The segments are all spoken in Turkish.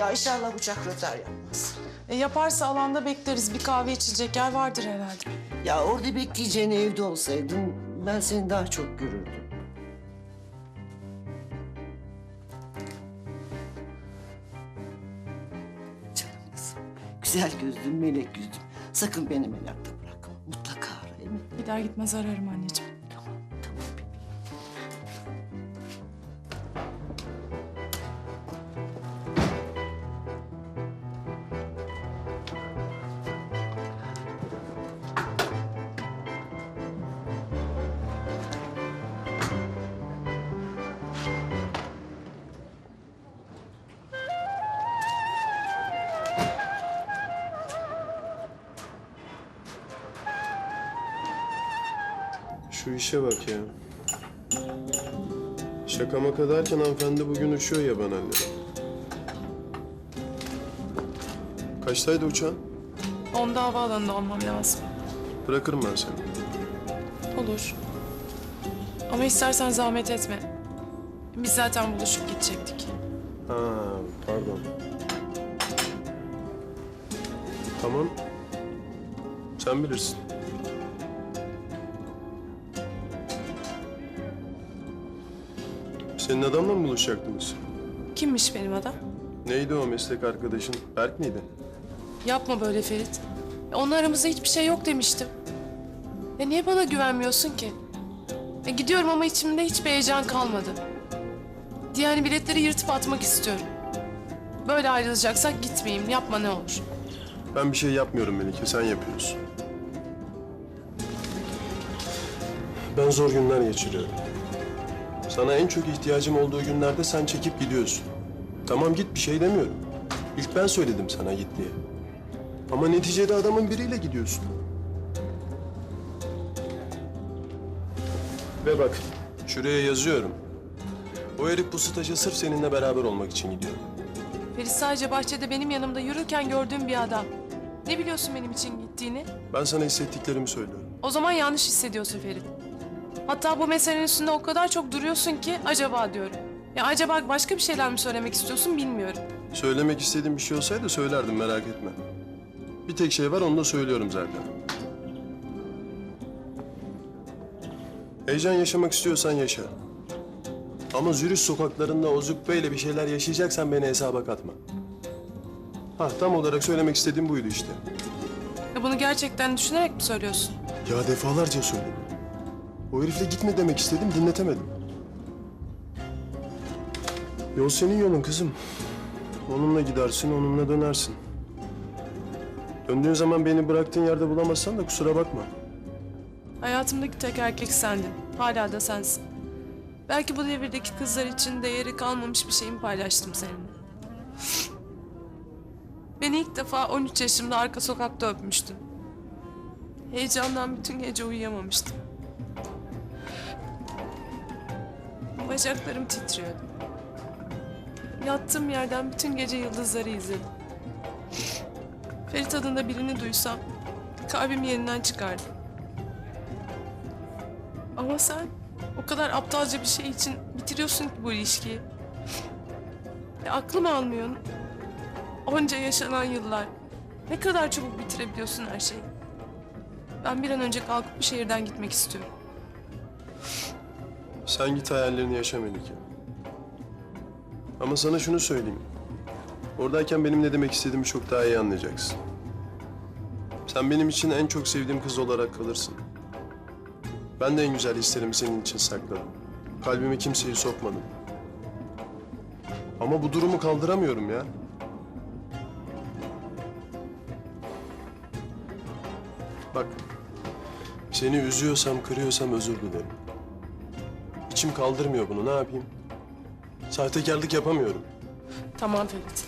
Ya inşallah uçak rötar yapmaz. E, yaparsa alanda bekleriz. Bir kahve içecek yer vardır herhalde. Ya orada bekleyeceğine evde olsaydın ben seni daha çok görürdüm. Canım kızım. Güzel gözlüm, melek yüzlüm. Sakın beni merakta bırakma. Mutlaka ara Emin. Gider gitmez ararım anneciğim. Şu işe bak ya. Şaka maka derken hanımefendi bugün uçuyor ya banalleri. Kaçtaydı uçağın? Onda havaalanında olmam lazım. Bırakırım ben seni. Olur. Ama istersen zahmet etme. Biz zaten buluşup gidecektik. Ha, pardon. Tamam. Sen bilirsin. Senin adamla mı buluşacaktınız? Kimmiş benim adam? Neydi o meslek arkadaşın? Berk miydi? Yapma böyle Ferit. Ya Onun aramızda hiçbir şey yok demiştim. Ya niye bana güvenmiyorsun ki? Ya gidiyorum ama içimde hiçbir heyecan kalmadı. Yani biletleri yırtıp atmak istiyorum. Böyle ayrılacaksak gitmeyeyim. Yapma ne olur. Ben bir şey yapmıyorum Melike, sen yapıyorsun. Ben zor günler geçiriyorum. Sana en çok ihtiyacım olduğu günlerde sen çekip gidiyorsun. Tamam git bir şey demiyorum. İlk ben söyledim sana git diye. Ama neticede adamın biriyle gidiyorsun. Ve bak, şuraya yazıyorum. O herif bu staja sırf seninle beraber olmak için gidiyor. Ferit sadece bahçede benim yanımda yürürken gördüğüm bir adam. Ne biliyorsun benim için gittiğini? Ben sana hissettiklerimi söylüyorum. O zaman yanlış hissediyorsun Ferit. Hatta bu meselenin üstünde o kadar çok duruyorsun ki acaba diyorum. Ya acaba başka bir şeyler mi söylemek istiyorsun bilmiyorum. Söylemek istediğim bir şey olsaydı söylerdim merak etme. Bir tek şey var onu da söylüyorum zaten. Heyecan yaşamak istiyorsan yaşa. Ama Zürich sokaklarında o züppeyle bir şeyler yaşayacaksan beni hesaba katma. Ha tam olarak söylemek istediğim buydu işte. Ya bunu gerçekten düşünerek mi söylüyorsun? Ya defalarca söyledim. O herifle gitme demek istedim dinletemedim. Yol senin yolun kızım. Onunla gidersin, onunla dönersin. Döndüğün zaman beni bıraktığın yerde bulamazsan da kusura bakma. Hayatımdaki tek erkek sendin. Hala da sensin. Belki bu devirdeki kızlar için değeri kalmamış bir şeyimi paylaştım seninle. Beni ilk defa 13 yaşımda arka sokakta öpmüştün. Heyecandan bütün gece uyuyamamıştım. Bacaklarım titriyordu. Yattığım yerden bütün gece yıldızları izledim. Ferit adında birini duysam kalbim yerinden çıkardı. Ama sen o kadar aptalca bir şey için bitiriyorsun ki bu ilişkiyi. Ya aklım almıyor. Onca yaşanan yıllar. Ne kadar çabuk bitirebiliyorsun her şeyi. Ben bir an önce kalkıp bu şehirden gitmek istiyorum. Sen git hayallerini yaşa Melike. Ama sana şunu söyleyeyim. Oradayken benim ne demek istediğimi çok daha iyi anlayacaksın. Sen benim için en çok sevdiğim kız olarak kalırsın. Ben de en güzel hislerimi senin için sakladım. Kalbime kimseyi sokmadım. Ama bu durumu kaldıramıyorum ya. Bak, seni üzüyorsam, kırıyorsam özür dilerim. İçim kaldırmıyor bunu, ne yapayım? Sahtekarlık yapamıyorum. Tamam Ferit.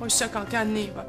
Hoşça kal, kendine iyi bak.